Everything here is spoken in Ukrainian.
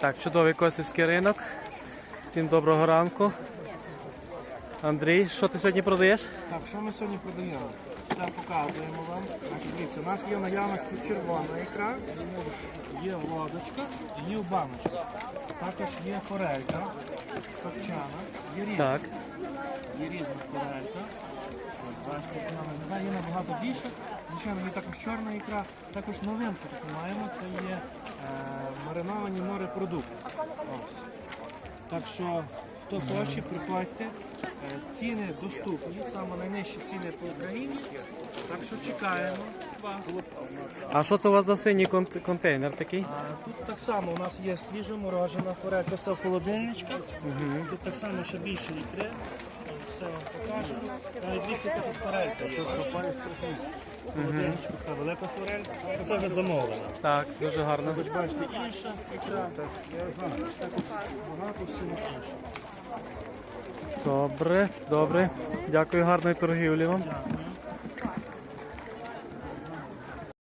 Так, чудовий косівський ринок. Всім доброго ранку. Андрій, що ти сьогодні продаєш? Так, що ми сьогодні продаємо? Це показуємо вам. Значить, дивіться, у нас є наявності червона ікра, є в лодочках, є в баночках. Також є форелька, копчана, є різна. Так. Є різна форелька. Ось, Бачите, вона є набагато більше. Звичайно, є також чорна ікра. Також новинку таку маємо, це є е, морепродукти. Ось. Так що, хто хоче, приходьте. Е, Ціни доступні, саме найнижчі ціни по Україні. Так що чекаємо вас. А що це у вас за синій кон- контейнер такий? А, тут так само у нас є свіжа морожена форель, це все в холодильничках. Угу. Тут так само ще більше ікри. Все вам покажемо. Навіть дивіться, яка тут форелька є. Холодильничку, велика форель. Це вже замовлена. Так, дуже гарно. Ви бачите, інша ікра. Також багато всього інше. Добре, добре. Дякую, гарної торгівлі вам. Так.